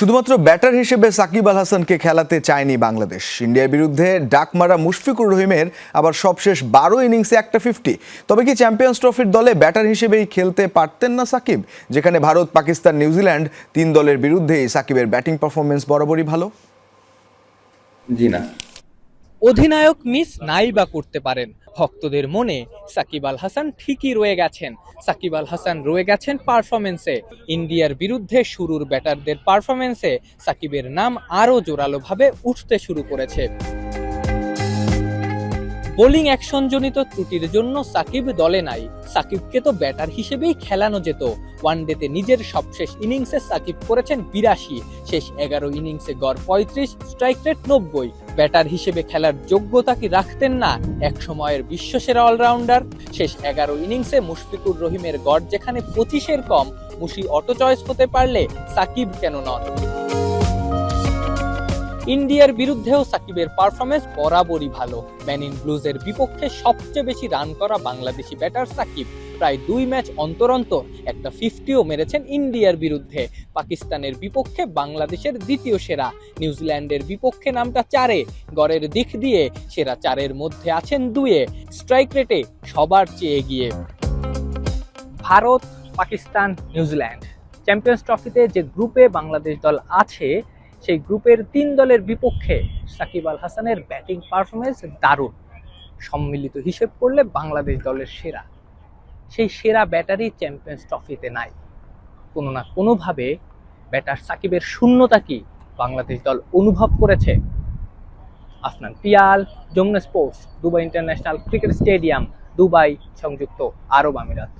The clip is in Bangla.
শুধুমাত্র ব্যাটার হিসেবে সাকিব আল হাসানকে খেলাতে চায়নি বাংলাদেশ। ইন্ডিয়ার বিরুদ্ধে ডাকমারা মুশফিকুর রহিমের আবার সবশেষ বারো ইনিংসে একটা ফিফটি তবে কি চ্যাম্পিয়ন্স ট্রফির দলে ব্যাটার হিসেবেই খেলতে পারতেন না সাকিব? যেখানে ভারত, পাকিস্তান নিউজিল্যান্ড তিন দলের বিরুদ্ধেই সাকিবের ব্যাটিং পারফরমেন্স বরাবরই ভালো। জি না। অধিনায়ক মিস নাই বা করতে পারেন। ভক্তদের মনে সাকিব আল হাসান ঠিকই রয়ে গেছেন। সাকিব আল হাসান রয়ে গেছেন পারফরমেন্সে ইন্ডিয়ার বিরুদ্ধে শুরুর ব্যাটারদের পারফরমেন্সে সাকিবের নাম আরও জোরালোভাবে উঠতে শুরু করেছে। বোলিং অ্যাকশনজনিত ত্রুটির জন্য সাকিব দলে নাই। সাকিবকে তো ব্যাটার হিসেবেই খেলানো যেত। ওয়ানডেতে নিজের সবশেষ ইনিংসে সাকিব করেছেন বিরাশি। শেষ এগারো ইনিংসে গড় পঁয়ত্রিশ, স্ট্রাইক রেট নব্বই। ব্যাটার হিসেবে খেলার যোগ্যতা কি রাখতেন না? এক সময়ের বিশ্বসেরা অলরাউন্ডার, শেষ এগারো ইনিংসে মুশফিকুর রহিমের গড় যেখানে পঁচিশের কম, মুশি অটো চয়েস হতে পারলে সাকিব কেন নন? ইন্ডিয়ার বিরুদ্ধেও সাকিবের পারফরমেন্স বরাবরই ভালো। ম্যান ইন ব্লুজের বিপক্ষে সবচেয়ে বেশি রান করা বাংলাদেশি ব্যাটার সাকিব। প্রায় দুই ম্যাচ অন্তর অন্তর একটা ফিফটিও মেরেছেন ইন্ডিয়ার বিরুদ্ধে। পাকিস্তানের বিপক্ষে বাংলাদেশের দ্বিতীয় সেরা। নিউজিল্যান্ডের বিপক্ষে নামটা চারে। গড়ের দিক দিয়ে সেরা চারের মধ্যে আছেন দুয়ে। স্ট্রাইক রেটে সবার চেয়ে এগিয়ে। ভারত, পাকিস্তান, নিউজিল্যান্ড। চ্যাম্পিয়ন্স ট্রফিতে যে গ্রুপে বাংলাদেশ দল আছে সেই গ্রুপের তিন দলের বিপক্ষে সাকিব আল হাসানের ব্যাটিং পারফরমেন্স দারুণ। সম্মিলিত হিসেব করলে বাংলাদেশ দলের সেরা। সেই সেরা ব্যাটারই চ্যাম্পিয়ন্স ট্রফিতে নাই। কোনো না কোনোভাবে ব্যাটার সাকিবের শূন্যতা কি বাংলাদেশ দল অনুভব করেছে? Afnan Piyal, Jamuna sports, Dubai international cricket stadium, Dubai সংযুক্ত আরব আমিরাত।